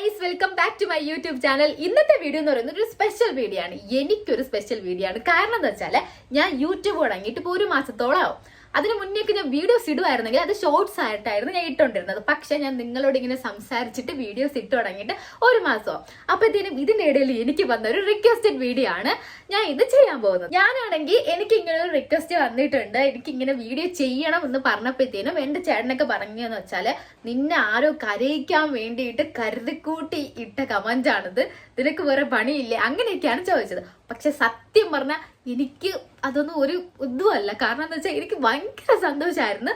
Guys welcome back to my YouTube channel ഇന്നത്തെ video എന്ന് പറയുന്നത് ഒരു സ്പെഷ്യൽ വീഡിയോ ആണ്. എനിക്കൊരു സ്പെഷ്യൽ വീഡിയോ ആണ്. കാരണം എന്താ വെച്ചാൽ ഞാൻ യൂട്യൂബ് തുടങ്ങിയിട്ട് ഇപ്പോൾ ഒരു മാസത്തോളം ആവും അതിന് മുന്നേക്ക് ഞാൻ വീഡിയോസ് ഇടുമായിരുന്നെങ്കിൽ അത് ഷോർട്സ് ആയിട്ടായിരുന്നു ഞാൻ ഇട്ടുകൊണ്ടിരുന്നത് പക്ഷെ ഞാൻ നിങ്ങളോട് ഇങ്ങനെ സംസാരിച്ചിട്ട് വീഡിയോസ് ഇട്ട് തുടങ്ങിയിട്ട് ഒരു മാസമോ അപ്പോഴത്തേനും ഇതിന്റെ ഇടയിൽ എനിക്ക് വന്ന ഒരു റിക്വസ്റ്റഡ് വീഡിയോ ആണ് ഞാൻ ഇത് ചെയ്യാൻ പോകുന്നത്. ഞാനാണെങ്കിൽ എനിക്ക് ഇങ്ങനെ ഒരു റിക്വസ്റ്റ് വന്നിട്ടുണ്ട്. എനിക്ക് ഇങ്ങനെ വീഡിയോ ചെയ്യണം എന്ന് പറഞ്ഞപ്പോഴത്തേനും എന്റെ ചേട്ടനൊക്കെ പറഞ്ഞതെന്ന് വെച്ചാൽ നിന്നെ ആരോ കരയിക്കാൻ വേണ്ടിയിട്ട് കരുതിക്കൂട്ടി ഇട്ട കമന്റ് ആണിത്. നിനക്ക് വേറെ പണിയില്ലേ? അങ്ങനെയൊക്കെയാണ് ചോദിച്ചത്. പക്ഷെ സത്യം പറഞ്ഞാൽ എനിക്ക് അതൊന്നും ഒരു ഇതുമല്ല. കാരണം എന്താ വെച്ചാൽ എനിക്ക് ഭയങ്കര സന്തോഷമായിരുന്നു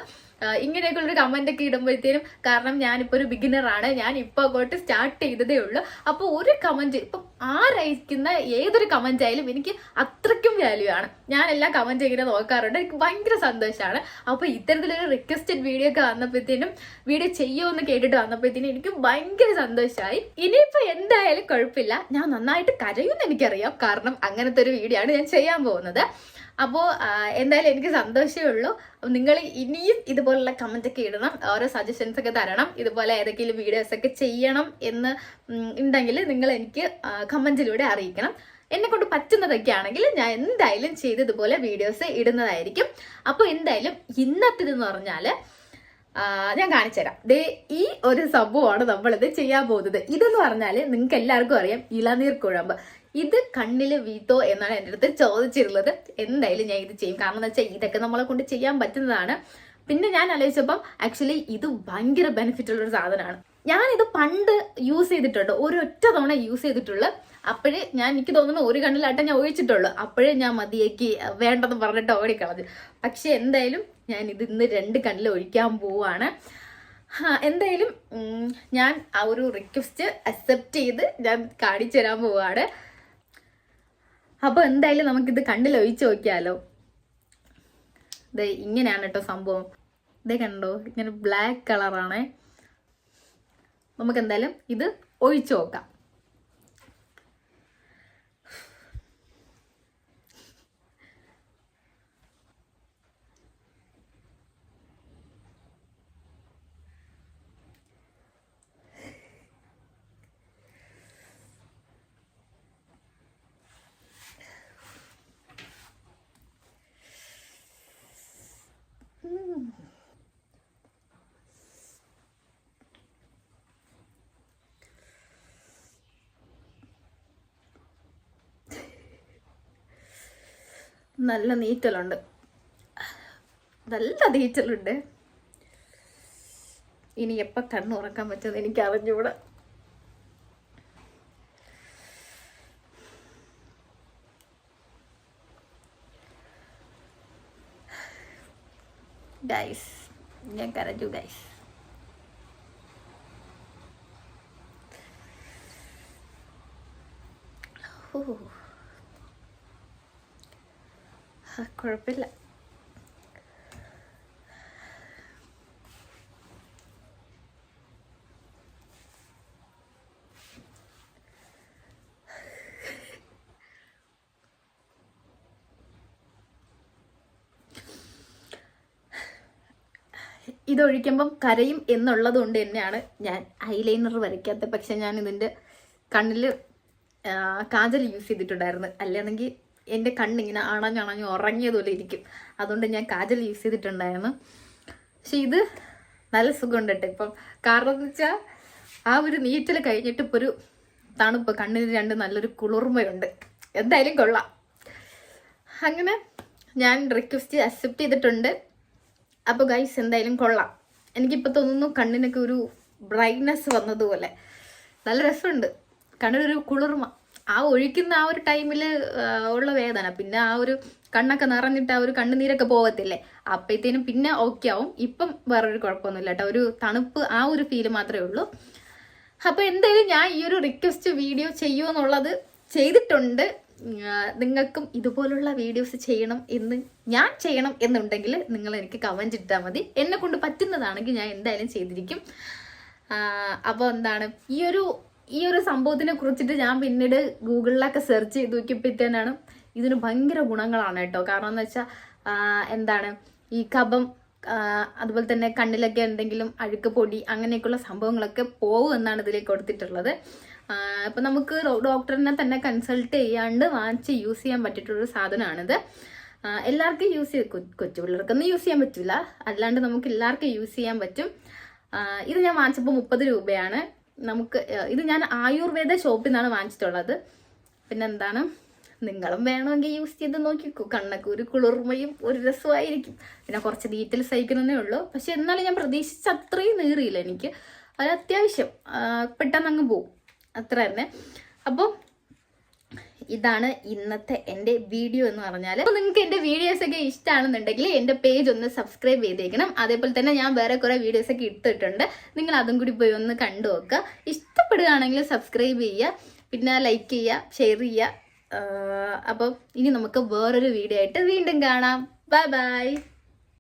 ഇങ്ങനെയൊക്കെ ഒരു കമന്റ് ഒക്കെ ഇടുമ്പോഴത്തേനും കാരണം ഞാനിപ്പോ ഒരു ബിഗിനറാണ് ഞാൻ ഇപ്പൊ അങ്ങോട്ട് സ്റ്റാർട്ട് ചെയ്തതേ ഉള്ളൂ. അപ്പോൾ ഒരു കമന്റ് ഇപ്പം ആരയക്കുന്ന ഏതൊരു കമന്റ് ആയാലും എനിക്ക് അത്രയ്ക്കും വാല്യൂ ആണ്. ഞാൻ എല്ലാ കമന്റ് ഇങ്ങനെ നോക്കാറുണ്ട്. എനിക്ക് ഭയങ്കര സന്തോഷമാണ്. അപ്പോൾ ഇത്തരത്തിലൊരു റിക്വസ്റ്റഡ് വീഡിയോ ഒക്കെ വന്നപ്പോഴത്തേനും വീഡിയോ ചെയ്യുമെന്ന് കേട്ടിട്ട് വന്നപ്പോഴത്തേനും എനിക്ക് ഭയങ്കര സന്തോഷമായി. ഇനിയിപ്പോൾ എന്തായാലും കുഴപ്പമില്ല. ഞാൻ നന്നായിട്ട് കരയുമെന്ന് എനിക്കറിയാം. കാരണം അങ്ങനത്തെ ഒരു വീഡിയോ ആണ് ഞാൻ ചെയ്യാൻ പോകുന്നത്. അപ്പോൾ എന്തായാലും എനിക്ക് സന്തോഷമേ ഉള്ളൂ. നിങ്ങൾ ഇനിയും ഇതുപോലുള്ള കമന്റ് ഒക്കെ ഇടണം. ഓരോ സജഷൻസ് ഒക്കെ തരണം. ഇതുപോലെ ഏതെങ്കിലും വീഡിയോസ് ഒക്കെ ചെയ്യണം എന്ന് ഉണ്ടെങ്കിൽ നിങ്ങൾ എനിക്ക് കമന്റിലൂടെ അറിയിക്കണം. എന്നെ കൊണ്ട് പറ്റുന്നതൊക്കെ ആണെങ്കിൽ ഞാൻ എന്തായാലും ചെയ്ത് ഇതുപോലെ വീഡിയോസ് ഇടുന്നതായിരിക്കും. അപ്പോൾ എന്തായാലും ഇന്നത്തേതെന്ന് പറഞ്ഞാൽ ഞാൻ കാണിച്ചുതരാം ദേ ഈ ഒരു സംഭവമാണ് നമ്മളിത് ചെയ്യാൻ പോകുന്നത്. ഇതെന്ന് പറഞ്ഞാൽ നിങ്ങൾക്ക് എല്ലാവർക്കും അറിയാം ഇളനീർ കുഴമ്പ്. ഇത് കണ്ണിൽ വീത്തോ എന്നാണ് എന്റെ അടുത്ത് ചോദിച്ചിരുന്നത് എന്തായാലും ഞാൻ ഇത് ചെയ്യും. കാരണം എന്ന് വെച്ചാൽ ഇതൊക്കെ നമ്മളെ കൊണ്ട് ചെയ്യാൻ പറ്റുന്നതാണ്. പിന്നെ ഞാൻ ആലോചിച്ചപ്പം ആക്ച്വലി ഇത് ഭയങ്കര ബെനിഫിറ്റ് ഉള്ള ഒരു സാധനമാണ്. ഞാനിത് പണ്ട് യൂസ് ചെയ്തിട്ടുണ്ട്. ഒരൊറ്റ തവണ യൂസ് ചെയ്തിട്ടുള്ളൂ. അപ്പോഴേ ഞാൻ എനിക്ക് തോന്നുന്നു ഒരു കണ്ണിലാട്ടം ഞാൻ ഒഴിച്ചിട്ടുള്ളൂ. അപ്പോഴേ ഞാൻ മതിയേക്ക് വേണ്ടെന്ന് പറഞ്ഞിട്ട് ഓടിക്കളഞ്ഞു. പക്ഷെ എന്തായാലും ഞാൻ ഇത് ഇന്ന് രണ്ട് കണ്ണിൽ ഒഴിക്കാൻ പോവാണ്. എന്തായാലും ഞാൻ ആ ഒരു റിക്വസ്റ്റ് അക്സെപ്റ്റ് ചെയ്ത് ഞാൻ കാണിച്ചു തരാൻ പോവാണ്. അപ്പൊ എന്തായാലും നമുക്കിത് കണ്ണിൽ ഒഴിച്ചു നോക്കിയാലോ? ദേ ഇങ്ങനെയാണ് കേട്ടോ സംഭവം. ഇതേ കണ്ടോ ഇങ്ങനെ ബ്ലാക്ക് കളറാണ് നമുക്ക് എന്തായാലും ഇത് ഒഴിച്ചു നോക്കാം. നല്ല നീറ്റലുണ്ട്. നല്ല നീറ്റലുണ്ട്. ഇനി എപ്പോ കണ്ണുറക്കാൻ പറ്റുമെന്ന് എനിക്ക് അറിഞ്ഞൂടാ. ഗൈസ് ഞാൻ കരഞ്ഞു ഗൈസ് ഓ ആ, കുഴപ്പമില്ല. ഇതൊഴിക്കുമ്പം കരയും എന്നുള്ളത് കൊണ്ട് തന്നെയാണ് ഞാൻ ഐലൈനർ വരയ്ക്കാത്തത്. പക്ഷെ ഞാൻ ഇതിന്റെ കണ്ണിൽ കാജൽ യൂസ് ചെയ്തിട്ടുണ്ടായിരുന്നു. അല്ലാണെങ്കിൽ എന്റെ കണ്ണിങ്ങനെ അണഞ്ഞണഞ്ഞ് ഉറങ്ങിയതുപോലെ ഇരിക്കും. അതുകൊണ്ട് ഞാൻ കാജൽ യൂസ് ചെയ്തിട്ടുണ്ടായിരുന്നു. പക്ഷെ ഇത് നല്ല സുഖമുണ്ട് കേട്ടോ. ഇപ്പം കാരണം എന്ന് വെച്ചാൽ ആ ഒരു നീറ്റൽ കഴിഞ്ഞിട്ട് ഇപ്പോൾ ഒരു തണുപ്പ് കണ്ണിന് രണ്ട് നല്ലൊരു കുളിർമയുണ്ട്. എന്തായാലും കൊള്ളാം. അങ്ങനെ ഞാൻ റിക്വസ്റ്റ് അക്സെപ്റ്റ് ചെയ്തിട്ടുണ്ട്. അപ്പോൾ ഗൈസ് എന്തായാലും കൊള്ളാം. എനിക്കിപ്പോൾ തോന്നുന്നു കണ്ണിനൊക്കെ ഒരു ബ്രൈറ്റ്നെസ് വന്നതുപോലെ. നല്ല രസമുണ്ട്. കണ്ണിനൊരു കുളിർമ. ആ ഒഴിക്കുന്ന ആ ഒരു ടൈമിൽ ഉള്ള വേദന. പിന്നെ ആ ഒരു കണ്ണൊക്കെ നിറഞ്ഞിട്ട് ആ ഒരു കണ്ണുനീരൊക്കെ പോകത്തില്ലേ അപ്പോഴത്തേനും പിന്നെ ഓക്കെ ആവും. ഇപ്പം വേറൊരു കുഴപ്പമൊന്നുമില്ല കേട്ടോ. ഒരു തണുപ്പ് ആ ഒരു ഫീൽ മാത്രമേ ഉള്ളൂ. അപ്പൊ എന്തായാലും ഞാൻ ഈ ഒരു റിക്വസ്റ്റ് വീഡിയോ ചെയ്യുമെന്നുള്ളത് ചെയ്തിട്ടുണ്ട്. നിങ്ങൾക്കും ഇതുപോലുള്ള വീഡിയോസ് ചെയ്യണം എന്ന് ഞാൻ ചെയ്യണം എന്നുണ്ടെങ്കിൽ നിങ്ങൾ എനിക്ക് കമന്റ് ഇട്ടാൽ മതി. എന്നെ കൊണ്ട് പറ്റുന്നതാണെങ്കിൽ ഞാൻ എന്തായാലും ചെയ്തിരിക്കും. അപ്പോൾ എന്താണ്? ഈ ഒരു ഈ ഒരു സംഭവത്തിനെ കുറിച്ചിട്ട് ഞാൻ പിന്നീട് ഗൂഗിളിലൊക്കെ സെർച്ച് ചെയ്ത് നോക്കിയപ്പോഴത്തേനാണ് ഇതിന് ഭയങ്കര ഗുണങ്ങളാണ് കേട്ടോ. കാരണം എന്ന് വെച്ചാൽ എന്താണ് ഈ കഫം അതുപോലെ തന്നെ കണ്ണിലൊക്കെ എന്തെങ്കിലും അഴുക്ക് പൊടി അങ്ങനെയൊക്കെയുള്ള സംഭവങ്ങളൊക്കെ പോകും എന്നാണ് ഇതിലേക്ക് കൊടുത്തിട്ടുള്ളത്. അപ്പം നമുക്ക് ഡോക്ടറിനെ തന്നെ കൺസൾട്ട് ചെയ്യാണ്ട് വാങ്ങിച്ച് യൂസ് ചെയ്യാൻ പറ്റിയിട്ടുള്ളൊരു സാധനമാണിത്. എല്ലാവർക്കും യൂസ് ചെയ്ത് കൊച്ചു പിള്ളേർക്കൊന്നും യൂസ് ചെയ്യാൻ പറ്റില്ല അല്ലാണ്ട് നമുക്ക് എല്ലാവർക്കും യൂസ് ചെയ്യാൻ പറ്റും. ഇത് ഞാൻ വാങ്ങിച്ചപ്പോൾ മുപ്പത് രൂപയാണ്. നമുക്ക് ഇത് ഞാൻ ആയുർവേദ ഷോപ്പിൽ നിന്നാണ് വാങ്ങിച്ചിട്ടുള്ളത്. പിന്നെന്താണ്? നിങ്ങളും വേണമെങ്കിൽ യൂസ് ചെയ്ത് നോക്കിക്കോ. കണ്ണൊക്കെ ഒരു കുളിർമയും ഒരു രസമായിരിക്കും. പിന്നെ കുറച്ച് ഡീറ്റെയിൽസ് അയക്കുന്നതേ ഉള്ളൂ. പക്ഷെ എന്നാലും ഞാൻ പ്രതീക്ഷിച്ച അത്രയും നീറിയില്ല എനിക്ക്. അത് അത്യാവശ്യം പെട്ടെന്ന് അങ്ങ് പോവും. അത്ര തന്നെ അപ്പോൾ ഇതാണ് ഇന്നത്തെ എന്റെ വീഡിയോ എന്ന് പറഞ്ഞാൽ അപ്പോൾ നിങ്ങൾക്ക് എന്റെ വീഡിയോസ് ഒക്കെ ഇഷ്ടമാണെന്നുണ്ടെങ്കിൽ എന്റെ പേജ് ഒന്ന് സബ്സ്ക്രൈബ് ചെയ്തേക്കണം. അതേപോലെ തന്നെ ഞാൻ വേറെ കുറേ വീഡിയോസ് ഒക്കെ ഇട്ടിട്ടുണ്ട്. നിങ്ങൾ അതും കൂടി പോയി ഒന്ന് കണ്ടു നോക്കുക. ഇഷ്ടപ്പെടുകയാണെങ്കിൽ സബ്സ്ക്രൈബ് ചെയ്യുക. പിന്നെ ലൈക്ക് ചെയ്യുക ഷെയർ ചെയ്യുക. അപ്പം ഇനി നമുക്ക് വേറൊരു വീഡിയോ ആയിട്ട് വീണ്ടും കാണാം. Bye bye